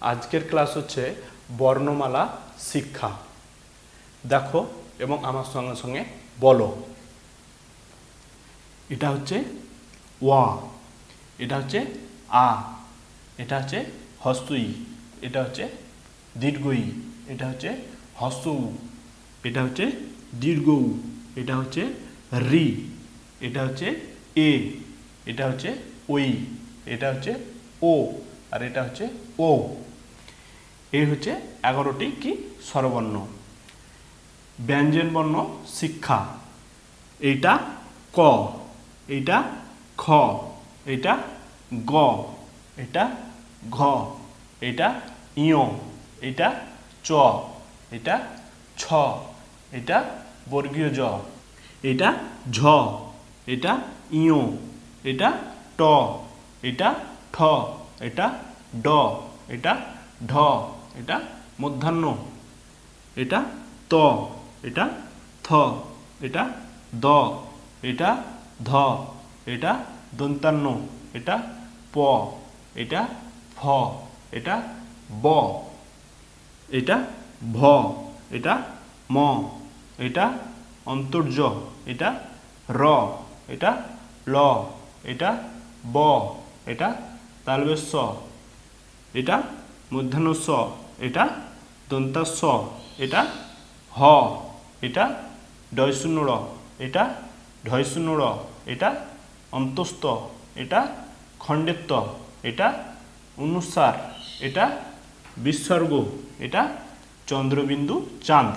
আজকের ক্লাস হচ্ছে বর্ণমালা শিক্ষা দেখো এবং আমার সঙ্গে সঙ্গে বলো এটা হচ্ছে ওয়া এটা হচ্ছে আ এটা হচ্ছে হস্তুই এটা হচ্ছে দীর্ঘই এটা হচ্ছে হস্ত এটা হচ্ছে দীর্ঘ এটা হচ্ছে রি এটা হচ্ছে এ এটা হচ্ছে ওই এটা হচ্ছে ও আর এটা হচ্ছে ও এই হচ্ছে এগারোটি কি? স্বরবর্ণ। ব্যঞ্জন বর্ণ, শিক্ষা। এইটা ক। এইটা খ। এইটা গ। এটা ঘ। এটা ইয়। এটা চ। এটা ছ। এটা বর্গীয় জ। এটা ঝ। এটা ইয়। এটা ট। এটা ঠ। এটা ড। এটা ঢ। এটা মধ্যাহ্ন, এটা ত, এটা থ, এটা দ, এটা ধ, এটা দন্তান্ন এটা প, এটা ফ, এটা ব, এটা ভ, এটা ম, এটা অন্তর্য, এটা র, এটা ল, এটা ব, এটা তালবেশ এটা মধ্যাহ্ন স এটা দন্তাস্ব এটা হ এটা ডয় শূন্য র এটা ঢয় শূন্য র এটা অন্তস্থ এটা খণ্ডেত্ব এটা অনুসার এটা বিসর্গ এটা চন্দ্রবিন্দু চাঁদ